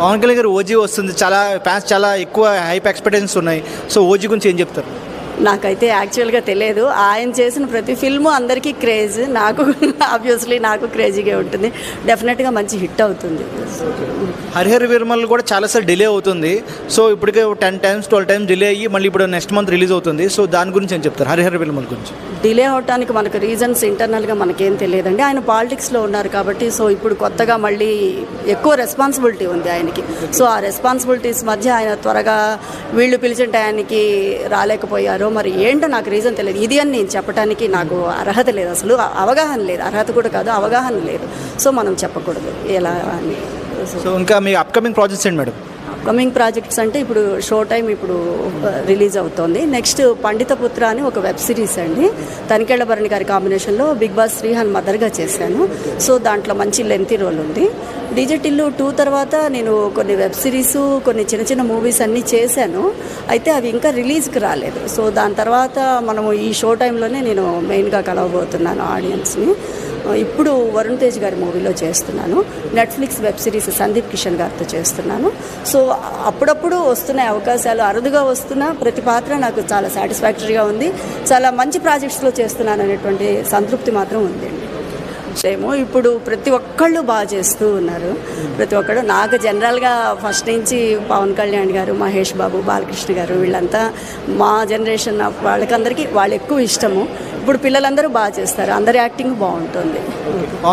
పవన్ కళ్యాణ్ గారు ఓజీ వస్తుంది. చాలా ఫ్యాన్స్ చాలా ఎక్కువ హైప్ ఎక్స్పెక్టేషన్స్ ఉన్నాయి. సో ఓజీ గురించి ఏం చెప్తారు? నాకైతే యాక్చువల్గా తెలియదు. ఆయన చేసిన ప్రతి ఫిల్ము అందరికీ క్రేజ్ నాకు ఆబ్వియస్లీ నాకు క్రేజీగా ఉంటుంది. డెఫినెట్గా మంచి హిట్ అవుతుంది. హరిహర వీరమల్ కూడా చాలాసార్లు డిలే అవుతుంది. సో ఇప్పటికే ten times twelve times delay అయ్యి మళ్ళీ ఇప్పుడు నెక్స్ట్ మంత్ రిలీజ్ అవుతుంది. సో దాని గురించి ఏం చెప్తారు? హరిహర వీరమల్ గురించి. డిలే అవటానికి మనకు రీజన్స్ ఇంటర్నల్గా మనకేం తెలియదండి. ఆయన పాలిటిక్స్లో ఉన్నారు కాబట్టి సో ఇప్పుడు కొత్తగా మళ్ళీ ఎక్కువ రెస్పాన్సిబిలిటీ ఉంది ఆయనకి. సో ఆ రెస్పాన్సిబిలిటీస్ మధ్య ఆయన త్వరగా వీళ్ళు పిలిచిన టయానికి రాలేకపోయారో మరి ఏంటో నాకు రీజన్ తెలియదు. ఇది అని నేను చెప్పడానికి నాకు అర్హత లేదు అసలు. అవగాహన లేదు. అర్హత కూడా కాదు అవగాహన లేదు. సో మనం చెప్పకూడదు. ఎలా అని. సో ఇంకా మీ అప్కమింగ్ ప్రాజెక్ట్స్ ఏంటి మేడం? అప్కమింగ్ ప్రాజెక్ట్స్ అంటే ఇప్పుడు షో టైం ఇప్పుడు రిలీజ్ అవుతోంది. నెక్స్ట్ పండిత పుత్ర అని ఒక వెబ్ సిరీస్ అండి. తనికేళ్ళ భరణి గారి కాంబినేషన్లో బిగ్ బాస్ శ్రీహాన్ మదర్గా చేశాను. సో దాంట్లో మంచి లెంతీ రోల్ ఉంది. డిజిటిల్లు టూ తర్వాత నేను కొన్ని వెబ్ సిరీస్ కొన్ని చిన్న చిన్న మూవీస్ అన్నీ చేశాను. అయితే అవి ఇంకా రిలీజ్కి రాలేదు. సో దాని తర్వాత మనము ఈ షో టైంలోనే నేను మెయిన్గా కలవబోతున్నాను ఆడియన్స్ని ఇప్పుడు వరుణ్ తేజ్ గారి మూవీలో చేస్తున్నాను. Netflix web series Sandeep Kishan గారితో చేస్తున్నాను. సో అప్పుడప్పుడు వస్తున్న అవకాశాలు అరుదుగా వస్తున్న ప్రతి పాత్ర నాకు చాలా సాటిస్ఫాక్టరీగా ఉంది. చాలా మంచి ప్రాజెక్ట్స్లో చేస్తున్నాను అనేటువంటి సంతృప్తి మాత్రం ఉందండి. ఏమో ఇప్పుడు ప్రతి ఒక్కళ్ళు బాగా చేస్తూ ఉన్నారు. ప్రతి ఒక్కళ్ళు నాకు జనరల్గా ఫస్ట్ నుంచి పవన్ కళ్యాణ్ గారు మహేష్ బాబు బాలకృష్ణ గారు వీళ్ళంతా మా జనరేషన్ వాళ్ళకందరికీ వాళ్ళు ఎక్కువ ఇష్టము. ఇప్పుడు పిల్లలందరూ బాగా చేస్తారు. అందరి యాక్టింగ్ బాగుంటుంది.